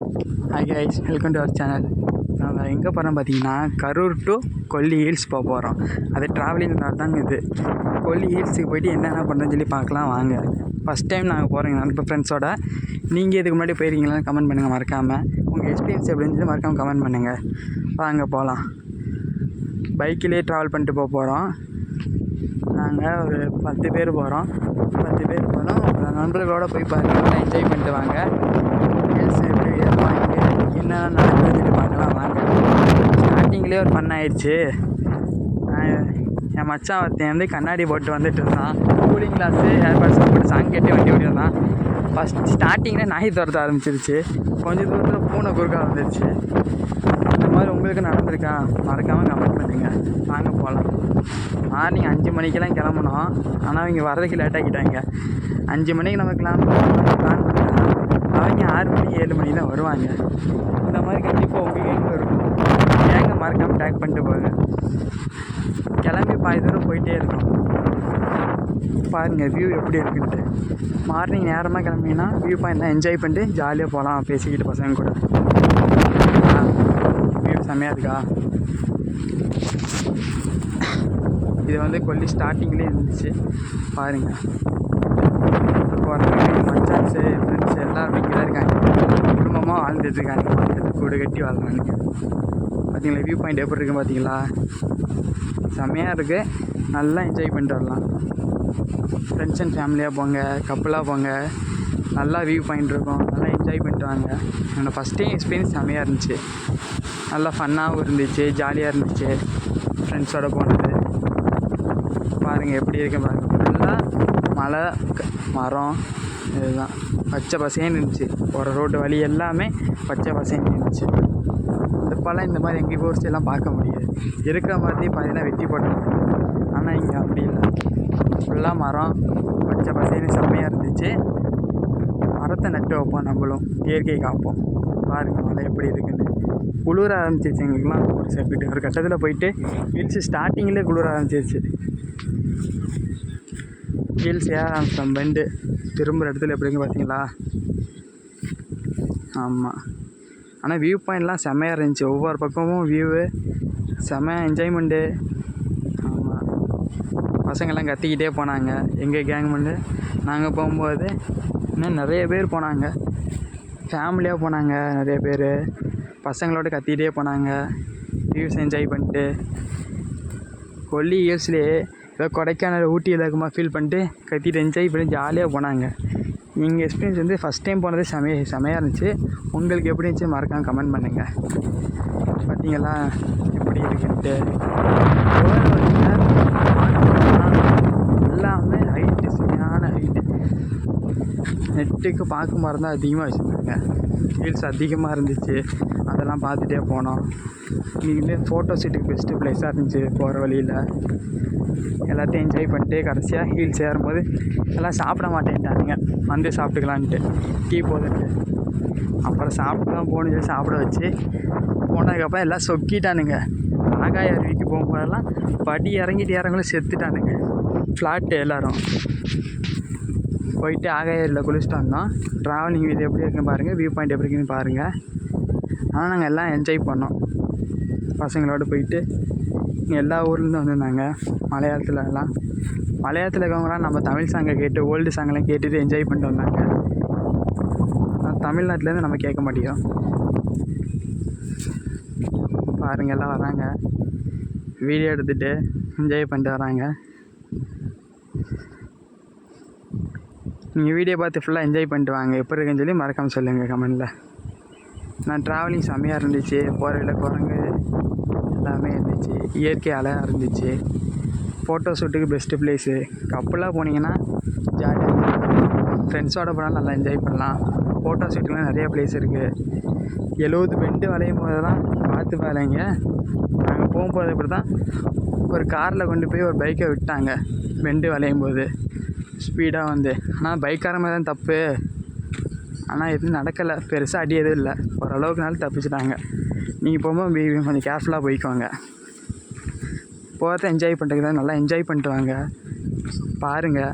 Hi guys welcome to our channel நாங்கள் எங்கே போகிறோம் பார்த்தீங்கன்னா கரூர் டு கொல்லி ஹில்ஸ் போக போகிறோம் அது ட்ராவலிங் தாங்க இது. கொல்லி ஹில்ஸுக்கு போயிட்டு என்னென்ன பண்ணுறேன்னு சொல்லி பார்க்கலாம் வாங்க. ஃபஸ்ட் டைம் நாங்கள் போகிறோங்க நான் இப்போ ஃப்ரெண்ட்ஸோட நீங்கள் இதுக்கு முன்னாடி போயிருக்கீங்களான்னு கமெண்ட் பண்ணுங்கள் மறக்காமல் உங்கள் எக்ஸ்பீரியன்ஸ் எப்படின்னு சொல்லி மறக்காமல் கமெண்ட் பண்ணுங்கள் வாங்க போகலாம் பைக்கிலே ட்ராவல் பண்ணிட்டு போக போகிறோம் நாங்கள் ஒரு பத்து பேர் போகிறோம் பத்து பேர் போகிறோம் நண்பர்களோட போய் பாருங்கள் என்ஜாய் பண்ணிட்டு வாங்க. ஹில்ஸ் எப்படி என்ன நடக்குதுன்னு பார்க்கலாம். வாங்க. ஸ்டார்டிங்லேயே ஒரு ஃபன் ஆயிடுச்சு. நான் என் மச்சான் ஒருத்தன் வந்து கண்ணாடி போட்டு வந்துட்டு இருந்தான். கூலிங் கிளாஸு ஏர்பாட்ஸ்லாம் போட்டு சாங் கேட்டு வண்டி ஓடி ஃபஸ்ட் ஸ்டார்டிங்கில் நாய் துரத்த ஆரம்பிச்சிருச்சு. கொஞ்சம் தூரத்தில் பூனை குறுக்கா வந்துருச்சு. இந்த மாதிரி உங்களுக்கு நடந்திருக்கா? மறக்காமல் கமெண்ட் பண்ணுங்க. வாங்க போகலாம் மார்னிங் அஞ்சு மணிக்கெல்லாம் கிளம்புனோம் ஆனால் இங்கே வரதுக்கு லேட் ஆக்கிட்டாங்க. அஞ்சு மணிக்கு நம்ம கிளம்ப பிளான் பண்ணா அவங்க ஆறு மணி ஏழு மணி தான் வருவாங்க. இந்த மாதிரி கண்டிப்பாக உங்கள் எங்கே இருக்கும். ஏங்க மறக்காமல் டேக் பண்ணிட்டு போங்க. கிளம்பி பாதி தூரம் போயிட்டே இருக்கோம் பாருங்கள் வியூ எப்படி இருக்குன்ட்டு. மார்னிங் நேரமாக கிளம்பிங்கன்னா வியூ பாயிண்ட்லாம் என்ஜாய் பண்ணிட்டு ஜாலியாக போகலாம் பேசிக்கிட்டு பசங்க கூட. வியூ செம்மையாக இருக்கா? இது வந்து கொல்லி ஸ்டார்டிங்லேயே இருந்துச்சு. பாருங்கள் போகிறதுக்கு மச்சான்ஸு நல்லா இங்கே இருக்காங்க. குடும்பமாக வாழ்ந்துட்டு இருக்காங்க கூடு கட்டி வாழ்றாங்க பார்த்தீங்களா வியூ பாயிண்ட் எப்படி இருக்குது பார்த்தீங்களா செம்மையாக இருக்குது நல்லா என்ஜாய் பண்ணிட்டு வரலாம். ஃப்ரெண்ட்ஸ் அண்ட் ஃபேமிலியாக போங்க கப்பலாக போங்க. நல்லா வியூ பாயிண்ட் இருக்கும். நல்லா என்ஜாய் பண்ணிட்டு வாங்க. என்னோடய ஃபஸ்ட் டைம் எக்ஸ்பீரியன்ஸ் செம்மையாக இருந்துச்சு. நல்லா ஃபன்னாகவும் இருந்துச்சு ஜாலியாக இருந்துச்சு. ஃப்ரெண்ட்ஸோடு போனது. பாருங்கள் எப்படி இருக்கு பாருங்கள் ஃபுல்லாக மலை மரம் இதுதான். பச்சை பசேன்னு இருந்துச்சு. போகிற ரோட்டு வழி எல்லாமே பச்சை பசேன்னு இருந்துச்சு. இந்த பழம் இந்த மாதிரி எங்கள் ஊர் எல்லாம் பார்க்க முடியாது. இருக்கிற மாதிரி பார்த்தீங்கன்னா வெட்டி போட்டாங்க ஆனால் இங்கே அப்படி இல்லை. ஃபுல்லாக மரம் பச்சை பசேன்னு செம்மையாக இருந்துச்சு. மரத்தை நட்டு வைப்போம் நம்மளும். இயற்கை காப்போம். பாருங்க மழை எப்படி இருக்குன்னு. குளிர ஆரம்பிச்சிருச்சு எங்களுக்குலாம் ஒரு செப்பிட்டு ஒரு கட்டத்தில் போயிட்டு ஹில்ஸ் ஸ்டார்டிங்கில் குளிர ஆரம்பிச்சிருச்சு. ஹீல்ஸ் ஏற ஆரம்பிச்சோம் பெண்டு திரும்புகிற இடத்துல எப்படிங்க பார்த்தீங்களா? ஆமாம் ஆனால் வியூ பாயிண்ட்லாம் செம்மையாக இருந்துச்சு. ஒவ்வொரு பக்கமும் வியூவு செம்ம என்ஜாய்மெண்ட்டு ஆமாம் பசங்கள்லாம் கத்திக்கிட்டே போனாங்க. எங்கள் கேங் நாங்கள் போகும்போது இன்னும் நிறைய பேர் போனாங்க. ஃபேமிலியாக போனாங்க நிறைய பேர். பசங்களோட கத்திக்கிட்டே போனாங்க. வியூஸ் என்ஜாய் பண்ணிட்டு. கொல்லி இயர்ஸ்லேயே ஏதோ கொடைக்கானல் ஊட்டி இலக்கமாக ஃபீல் பண்ணிட்டு கத்திட்டு என்ஜாய் பண்ணி ஜாலியாக போனாங்க. எங்கள் எக்ஸ்பீரியன்ஸ் வந்து ஃபஸ்ட் டைம் போனதே செமைய செமையாக இருந்துச்சு. உங்களுக்கு எப்படி இருந்துச்சு மறக்காம கமெண்ட் பண்ணுங்கள் பார்த்தீங்களா எப்படி இருக்குன்ட்டு. எல்லாமே ஹைட்டு சரியான ஹைட்டு நெட்டுக்கு பார்க்க மரம் தான் அதிகமாக வச்சுருந்தாங்க. ஹீல்ஸ் அதிகமாக இருந்துச்சு. அதெல்லாம் பார்த்துட்டே போனோம். இங்கே ஃபோட்டோ ஷூட்டுக்கு பெஸ்ட்டு ப்ளேஸாக இருந்துச்சு போகிற வழியில். எல்லாத்தையும் என்ஜாய் பண்ணிட்டு கடைசியாக ஹீல்ஸ் ஏறும்போது எல்லாம் சாப்பிட மாட்டேன்ட்டானுங்க. வந்து சாப்பிட்டுக்கலான்ட்டு டீ போதுன்ட்டு. அப்புறம் சாப்பிட்டுலாம் தான் சொல்லி சாப்பிட வச்சு. போனதுக்கப்புறம் எல்லாம் சொக்கிட்டானுங்க. ஆகாய அருவிக்கு போகும்போதெல்லாம் படி இறங்கிட்டு இறங்களும் செத்துட்டானுங்க. ஃப்ளாட்டு எல்லோரும். போயிட்டு ஆகாயரில் குளிச்சுட்டு வந்தோம். ட்ராவலிங் இது எப்படி இருக்குன்னு பாருங்கள் வியூ பாயிண்ட் எப்படி இருக்குன்னு பாருங்கள் ஆனால் நாங்கள் எல்லாம் என்ஜாய் பண்ணோம். பசங்களோடு போயிட்டு எல்லா ஊர்லேருந்து வந்திருந்தாங்க. மலையாளத்தில் எல்லாம். மலையாளத்தில் இருக்கவங்களாம் நம்ம தமிழ் சாங்கை கேட்டு ஓல்டு சாங்கெல்லாம் கேட்டுட்டு என்ஜாய் பண்ணிட்டு வந்தாங்க. ஆனால் தமிழ்நாட்டிலேருந்து நம்ம கேட்க மாட்டேங்கிறோம். பாருங்கள் எல்லாம் வராங்க. வீடியோ எடுத்துகிட்டு என்ஜாய் பண்ணிட்டு வராங்க. நீங்கள் வீடியோ பார்த்து ஃபுல்லாக என்ஜாய் பண்ணிட்டு வாங்க. எப்படி இருக்குன்னு சொல்லி மறக்காமல் சொல்லுங்கள் கமெண்டில் நான் ட்ராவலிங் செம்மையாக இருந்துச்சு. போகிற குரங்கு எல்லாமே இருந்துச்சு. இயற்கை அழகாக இருந்துச்சு. ஃபோட்டோ ஷூட்டுக்கு பெஸ்ட்டு ப்ளேஸு கப்பலாக போனீங்கன்னா ஜாலியாக ஃப்ரெண்ட்ஸோட போனால் நல்லா என்ஜாய் பண்ணலாம். ஃபோட்டோ ஷூட்டுக்குலாம் நிறைய ப்ளேஸ் இருக்குது எழுபது பெண்டு வளையும் போது தான் பார்த்து வேலைங்க நாங்கள் போகும்போது இப்படி தான் ஒரு காரில் கொண்டு போய் ஒரு பைக்கை விட்டாங்க. பெண்டு வளையும் போது. ஸ்பீடாக வந்து. ஆனால் பைக்கார மாதிரி தான் தப்பு. ஆனால் எதுவும் நடக்கலை. பெருசாக அடி எதுவும் இல்லை. ஓரளவுக்குனாலும் தப்பிச்சிட்டாங்க. நீங்கள் போகும்போது பி- கொஞ்சம் கேர்ஃபுல்லாக போய்க்குவாங்க போகிறத என்ஜாய் பண்ணுறதுக்கு தான் நல்லா என்ஜாய் பண்ணிட்டு வாங்க. பாருங்கள்